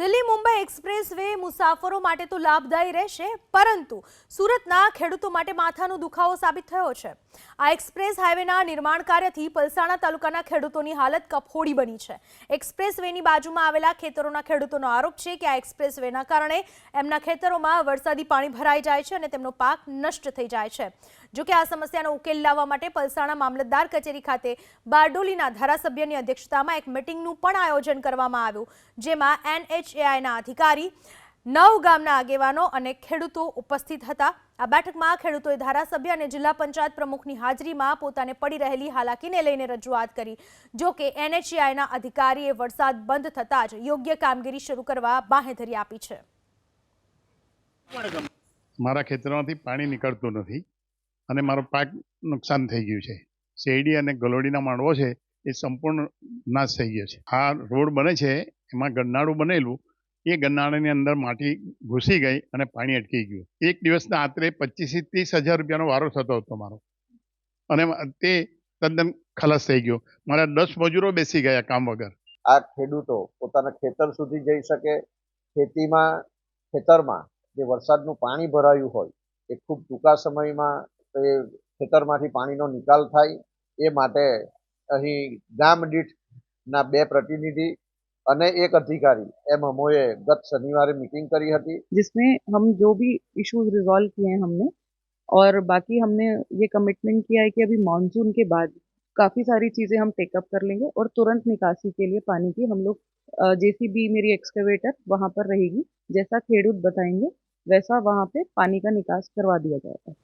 Delhi Mumbai express way મુસાફરો માટે તો લાભદાયી રહેશે, પરંતુ સુરતના ખેડૂતો માટે માથાનો દુખાવો સાબિત થયો છે. આ એક્સપ્રેસ હાઈવેના નિર્માણ કાર્યથી પલસાણા તાલુકાના ખેડૂતોની હાલત કફોડી બની છે. એક્સપ્રેસ વેની બાજુમાં આવેલા ખેતરોના ખેડૂતોનો આરોપ છે કે આ એક્સપ્રેસ વેના કારણે એમના ખેતરોમાં વરસાદી પાણી ભરાઈ જાય છે અને તેમનો પાક નષ્ટ થઈ જાય છે. જોકે આ સમસ્યાનો ઉકેલ લાવવા માટે પલસાણા મામલતદાર કચેરી ખાતે બારડોલીના ધારાસભ્યની અધ્યક્ષતામાં એક મિટિંગનું પણ આયોજન કરવામાં આવ્યું, જેમાં એનએચએઆઈના અધિકારી, નવ ગામના આગેવાનો અને ખેડૂતો ઉપસ્થિત હતા. આ બેઠકમાં ખેડૂતોએ ધારાસભ્ય અને જિલ્લા પંચાયત પ્રમુખની હાજરીમાં પોતાને પડી રહેલી હાલાકીને લઈને રજૂઆત કરી. જો કે એનએચએઆઈના અધિકારીએ વરસાદ બંધ થતાં જ યોગ્ય કામગીરી શરૂ કરવા બાંહેધરી આપી છે. મારા ખેતરમાંથી પાણી નીકળતું નથી અને મારો પાક નુકસાન થઈ ગયું છે. શેરડી અને ગલોડીના માંડવો છે એ સંપૂર્ણ નાશ થઈ ગયો છે. આ રોડ બને છે એમાં ગરનાળું બનેલું, એ ગરનાળાની અંદર માટી ઘૂસી ગઈ અને પાણી અટકી ગયું. એક દિવસના આશરે પચીસથી ત્રીસ હજાર રૂપિયાનો વારો થતો હતો મારો. અને તે તદ્દન ખલાસ થઈ ગયો. મારા દસ મજૂરો બેસી ગયા કામ વગર. આ ખેડૂતો પોતાના ખેતર સુધી જઈ શકે. ખેતીમાં, ખેતરમાં જે વરસાદનું પાણી ભરાયું હોય, એ ખૂબ ટૂંકા સમયમાં એ ખેતરમાંથી પાણીનો નિકાલ થાય. એ માટે અહીં ગામ દીઠના બે પ્રતિનિધિ અને એક અધિકારી એમ અમોએ ગત શનિવારે મિટિંગ કરી હતી जिसमें हम जो भी इश्यूज रिजॉल्व किए हैं हमने और बाकी हमने ये कमिटमेंट किया है कि अभी मानसून के बाद काफ़ी सारी चीज़ें हम टेकअप कर लेंगे और तुरंत निकासी के लिए पानी की हम लोग जेसीबी मेरी एक्सकवेटर वहाँ पर रहेगी जैसा खेडूत बताएंगे वैसा वहाँ पे पानी का निकास करवा दिया जाएगा